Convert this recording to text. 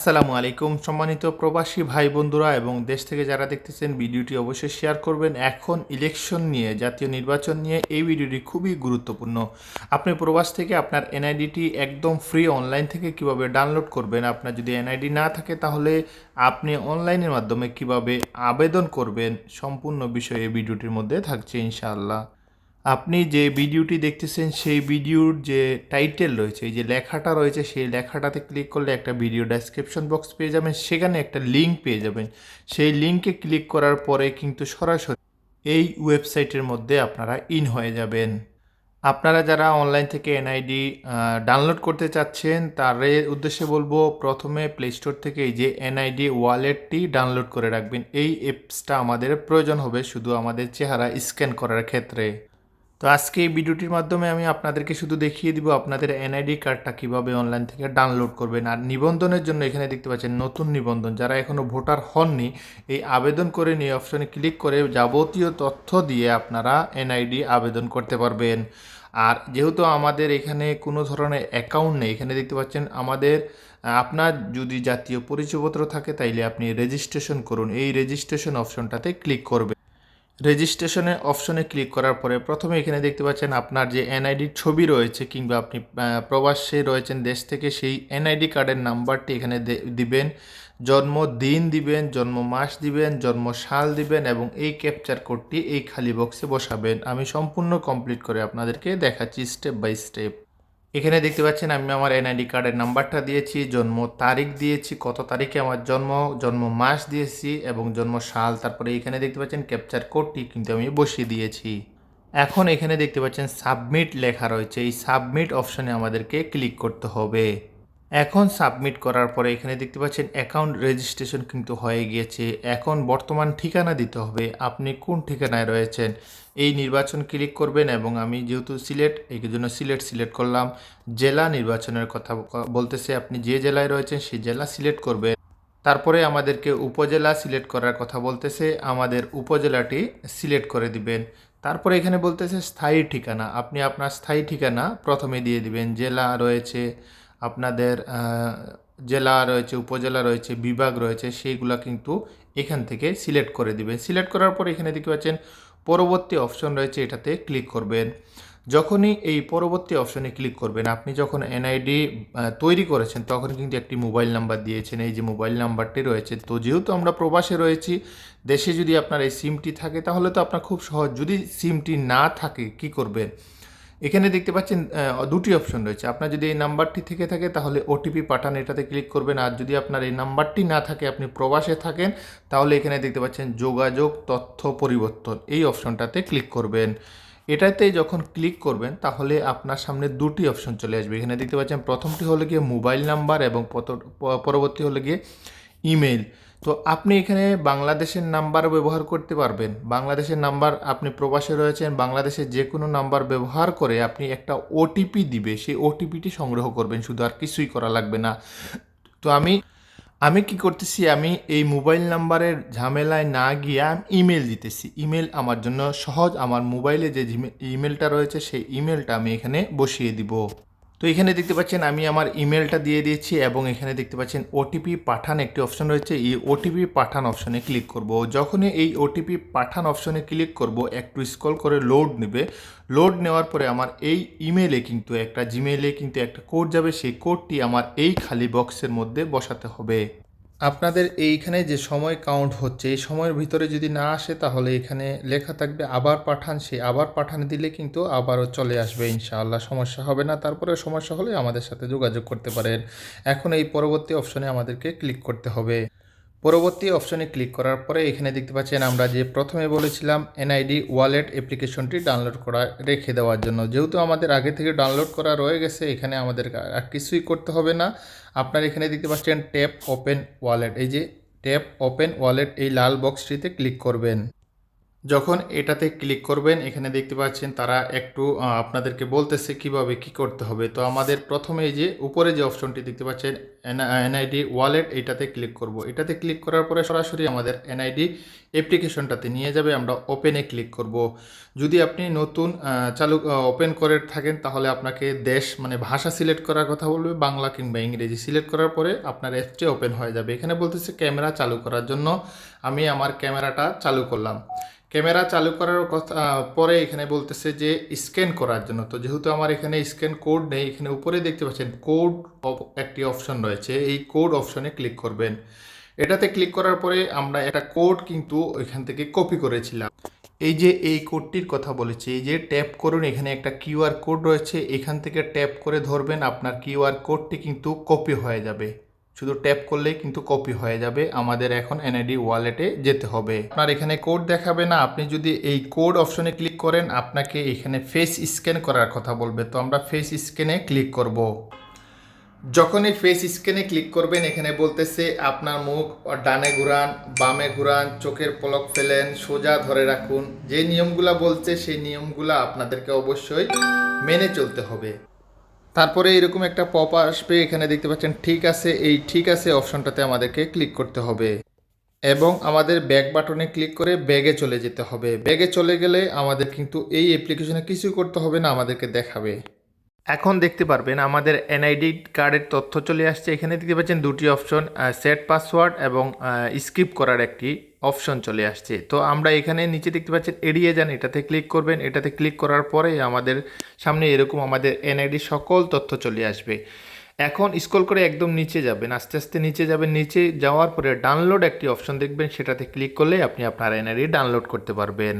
আসসালামু আলাইকুম। সম্মানিত প্রবাসী ভাই বন্ধুরা এবং দেশ থেকে যারা দেখতেছেন, ভিডিওটি অবশ্যই শেয়ার করবেন। এখন ইলেকশন নিয়ে, জাতীয় নির্বাচন নিয়ে এই ভিডিওটি খুবই গুরুত্বপূর্ণ। আপনি প্রবাস থেকে আপনার এনআইডিটি একদম ফ্রি অনলাইন থেকে কীভাবে ডাউনলোড করবেন, আপনার যদি এনআইডি না থাকে তাহলে আপনি অনলাইনের মাধ্যমে কীভাবে আবেদন করবেন, সম্পূর্ণ বিষয়ে এই ভিডিওটির মধ্যে থাকছে ইনশাআল্লাহ। আপনি যে ভিডিওটি দেখতেছেন, সেই ভিডিওর যে টাইটেল রয়েছে, এই যে লেখাটা রয়েছে, সেই লেখাটাতে ক্লিক করলে একটা ভিডিও ডেসক্রিপশন বক্স পেয়ে যাবেন। সেখানে একটা লিঙ্ক পেয়ে যাবেন। সেই লিঙ্কে ক্লিক করার পরে কিন্তু সরাসরি এই ওয়েবসাইটের মধ্যে আপনারা ইন হয়ে যাবেন। আপনারা যারা অনলাইন থেকে এনআইডি ডাউনলোড করতে চাচ্ছেন, তার উদ্দেশ্যে বলব, প্রথমে প্লে স্টোর থেকে এই যে এনআইডি ওয়ালেটটি ডাউনলোড করে রাখবেন। এই অ্যাপসটা আমাদের প্রয়োজন হবে শুধু আমাদের চেহারা স্ক্যান করার ক্ষেত্রে। তো আজকে এই ভিডিওটির মাধ্যমে আমি আপনাদেরকে শুধু দেখিয়ে দিব আপনাদের এনআইডি কার্ডটা কীভাবে অনলাইন থেকে ডাউনলোড করবেন। আর নিবন্ধনের জন্য এখানে দেখতে পাচ্ছেন নতুন নিবন্ধন। যারা এখনও ভোটার হননি, এই আবেদন করে নিয়ে অপশনে ক্লিক করে যাবতীয় তথ্য দিয়ে আপনারা এনআইডি আবেদন করতে পারবেন। আর যেহেতু আমাদের এখানে কোনো ধরনের অ্যাকাউন্ট নেই, এখানে দেখতে পাচ্ছেন আমাদের, আপনার যদি জাতীয় পরিচয়পত্র থাকে তাইলে আপনি রেজিস্ট্রেশন করুন। এই রেজিস্ট্রেশন অপশনটাতে ক্লিক করবেন। রেজিস্ট্রেশনের অপশনে ক্লিক করার পরে প্রথমে এখানে দেখতে পাচ্ছেন আপনার যে এনআইডির ছবি রয়েছে কিংবা আপনি প্রবাসে রয়েছেন দেশ থেকে সেই এনআইডি কার্ডের নাম্বারটি এখানে দিবেন। জন্মদিন দিবেন, জন্ম মাস দিবেন, জন্ম সাল দিবেন এবং এই ক্যাপচার কোডটি এই খালি বক্সে বসাবেন। আমি সম্পূর্ণ কমপ্লিট করে আপনাদেরকে দেখাচ্ছি স্টেপ বাই স্টেপ এখানে দেখতে পাচ্ছেন আমি আমার এনআইডি কার্ডের নাম্বারটা দিয়েছি, জন্ম তারিখ দিয়েছি, কত তারিখে আমার জন্ম জন্ম মাস দিয়েছি এবং জন্ম সাল। তারপরে এখানে দেখতে পাচ্ছেন ক্যাপচার কোডটি কিন্তু আমি বসিয়ে দিয়েছি। এখন এখানে দেখতে পাচ্ছেন সাবমিট লেখা রয়েছে, এই সাবমিট অপশনে আমাদেরকে ক্লিক করতে হবে। এখন সাবমিট করার পরে এখানে দেখতে পাচ্ছেন অ্যাকাউন্ট রেজিস্ট্রেশন কিন্তু হয়ে গিয়েছে। এখন বর্তমান ঠিকানা দিতে হবে। আপনি কোন ঠিকানায় রয়েছেন? এই নির্বাচন ক্লিক করবেন এবং আমি যেহেতু সিলেট এই জন্য সিলেট সিলেক্ট করলাম। জেলা নির্বাচনের কথা বলতেছে আপনি যে জেলায় রয়েছেন সেই জেলা সিলেক্ট করবেন। তারপরে আমাদেরকে উপজেলা সিলেক্ট করার কথা বলতেছে। আমাদের উপজেলাটি সিলেক্ট করে দিবেন। তারপরে এখানে বলতেছে স্থায়ী ঠিকানা। আপনি আপনার স্থায়ী ঠিকানা প্রথমে দিয়ে দিবেন। জেলা রয়েছে আপনাদের জেলা রয়েছে, উপজেলা রয়েছে, বিভাগ রয়েছে, সেইগুলা কিন্তু এখান থেকে সিলেক্ট করে দিবেন। সিলেক্ট করার পর এখানে দেখতে পাচ্ছেন পরবর্তী অপশন রয়েছে, এটাতে ক্লিক করবেন। যখনই এই পরবর্তী অপশনে ক্লিক করবেন, আপনি যখন এনআইডি তৈরি করেছেন, তখন কিন্তু একটি মোবাইল নাম্বার দিয়েছেন। এই যে মোবাইল নাম্বারটি রয়েছে, তো যেহেতু আমরা প্রবাসে রয়েছি, দেশে যদি আপনার এই সিমটি থাকে, তাহলে তো আপনার খুব সহজ। যদি সিমটি না থাকে, কি করবেন? এখানে দেখতে পাচ্ছেন দুটি অপশন রয়েছে। আপনার যদি এই নাম্বারটি থেকে থাকে, তাহলে ওটিপি পাঠান এটাতে ক্লিক করবেন। আর যদি আপনার এই নাম্বারটি না থাকে, আপনি প্রবাসে থাকেন, তাহলে এখানে দেখতে পাচ্ছেন যোগাযোগ তথ্য পরিবর্তন। এই অপশনটাতে ক্লিক করবেন। এটাতে যখন ক্লিক করবেন, তাহলে আপনার সামনে দুটি অপশন চলে আসবে। এখানে দেখতে পাচ্ছেন, প্রথমটি হলো গিয়ে মোবাইল নাম্বার এবং পরবর্তী হলো গিয়ে ইমেল তো আপনি এখানে বাংলাদেশের নাম্বার ব্যবহার করতে পারবেন। বাংলাদেশের নাম্বার আপনি প্রবাসে রয়েছেন, বাংলাদেশের যে কোনো নাম্বার ব্যবহার করে আপনি একটা ওটিপি দিবে। সেই ওটিপিটি সংগ্রহ করবেন, শুধু আর কিছুই করা লাগবে না। তো আমি আমি কি করতেছি, আমি এই মোবাইল নাম্বারের ঝামেলায় না গিয়ে আমি ইমেল দিতেছি। ইমেল আমার জন্য সহজ, আমার মোবাইলে যে ইমেলটা রয়েছে, সেই ইমেলটা আমি এখানে বসিয়ে দিব। তো এখানে দেখতে পাচ্ছেন আমি আমার ইমেলটা দিয়ে দিয়েছি এবং এখানে দেখতে পাচ্ছেন ওটিপি পাঠান একটি অপশন রয়েছে। এই ওটিপি পাঠান অপশনে ক্লিক করব। যখনই এই ওটিপি পাঠান অপশনে ক্লিক করব, একটু স্ক্রল করে লোড নেবে। লোড নেওয়ার পরে আমার এই ইমেলে কিন্তু একটা জিমেলে কিন্তু একটা কোড যাবে। সেই কোডটি আমার এই খালি বক্সের মধ্যে বসাতে হবে। আপনাদের এইখানে যে সময় কাউন্ট হচ্ছে, এই সময়ের ভিতরে যদি না আসে তাহলে এখানে লেখা থাকবে আবার পাঠান, সে আবার পাঠান দিলে কিন্তু আবারও চলে আসবে ইনশাআল্লাহ। সমস্যা হবে না তারপরে সমস্যা হলে আমাদের সাথে যোগাযোগ করতে পারেন। এখন এই পরবর্তী অপশনে আমাদেরকে ক্লিক করতে হবে। পরবর্তী অপশনে ক্লিক করার পরে এখানে দেখতে পাচ্ছেন আমরা যে প্রথমে বলেছিলাম এনআইডি ওয়ালেট অ্যাপ্লিকেশনটি ডাউনলোড করা, রেখে দেওয়ার জন্য। যেহেতু আমাদের আগে থেকে ডাউনলোড করা রয়ে গেছে, এখানে আমাদের আর কিছুই করতে হবে না। আপনার এখানে দেখতে পাচ্ছেন ট্যাপ ওপেন ওয়ালেট। এই যে ট্যাপ ওপেন ওয়ালেট এই লাল বক্সটিতে ক্লিক করবেন। যখন এটাতে ক্লিক করবেন, এখানে দেখতে পাচ্ছেন তারা একটু আপনাদেরকে বলতেছে কীভাবে কি করতে হবে। তো আমাদের প্রথমে যে উপরে যে অপশনটি দেখতে পাচ্ছেন এনআইডি ওয়ালেট এইটাতে ক্লিক করব। এটাতে ক্লিক করার পরে সরাসরি আমাদের এনআইডি অ্যাপ্লিকেশনটাতে নিয়ে যাবে, আমরা ওপেনে ক্লিক করব। যদি আপনি নতুন চালু ওপেন করে থাকেন, তাহলে আপনাকে দেশ মানে ভাষা সিলেক্ট করার কথা বলবে, বাংলা কিংবা ইংরেজি সিলেক্ট করার পরে আপনার অ্যাপটি ওপেন হয়ে যাবে। এখানে বলতেছে ক্যামেরা চালু করার জন্য আমি আমার ক্যামেরাটা চালু করলাম। ক্যামেরা চালু করার কথা পরে এখানে বলতেছে যে স্ক্যান করার জন্য। তো যেহেতু আমার এখানে স্ক্যান কোড নেই, এখানে উপরে দেখতে পাচ্ছেন কোড একটি অপশন রয়েছে। এই কোড অপশনে ক্লিক করবেন। এটাতে ক্লিক করার পরে আমরা একটা কোড কিন্তু এখান থেকে কপি করেছিলাম। এই যে এই কোডটির কথা বলেছি, এই যে ট্যাপ করুন, এখানে একটা কিউআর কোড রয়েছে, এখান থেকে ট্যাপ করে ধরবেন, আপনার কিউআর কোডটি কিন্তু কপি হয়ে যাবে। শুধু ট্যাপ করলেই কিন্তু কপি হয়ে যাবে, আমাদের এখন এনআইডি ওয়ালেটে যেতে হবে। আপনার এখানে কোড দেখাবে না, আপনি যদি এই কোড অপশনে ক্লিক করেন, আপনাকে এখানে ফেস স্ক্যান করার কথা বলবে। তো আমরা ফেস স্ক্যানে ক্লিক করব। যখনই ফেস স্ক্যানে ক্লিক করবেন, এখানে বলতেছে আপনার মুখ ডানে ঘুরান, বামে ঘুরান, চোখের পলক ফেলেন, সোজা ধরে রাখুন। যে নিয়মগুলা বলছে, সেই নিয়মগুলা আপনাদেরকে অবশ্যই মেনে চলতে হবে। তারপরে এরকম একটা পপ আসবে, এখানে দেখতে পাচ্ছেন, ঠিক আছে, এই ঠিক আছে অপশনটাতে আমাদেরকে ক্লিক করতে হবে। এবং আমাদের ব্যাক বাটনে ক্লিক করে ব্যাগে চলে যেতে হবে। ব্যাগে চলে গেলে আমাদের কিন্তু এই অ্যাপ্লিকেশনে কিছু করতে হবে না, আমাদেরকে দেখাবে। এখন দেখতে পারবেন আমাদের এনআইডি কার্ডের তথ্য চলে আসছে। এখানে দেখতে পাচ্ছেন দুটি অপশন সেট পাসওয়ার্ড এবং স্কিপ করার একটি অপশন চলে আসছে। তো আমরা এখানে নিচে দেখতে পাচ্ছেন এড়িয়ে যান, এটাতে ক্লিক করবেন। এটাতে ক্লিক করার পরে আমাদের সামনে এরকম আমাদের এনআইডি সকল তথ্য চলে আসবে। এখন স্ক্রল করে একদম নিচে যাবেন, আস্তে আস্তে নিচে যাবেন। নিচে যাওয়ার পরে ডাউনলোড একটি অপশন দেখবেন, সেটাতে ক্লিক করলে আপনি আপনার এনআইডি ডাউনলোড করতে পারবেন।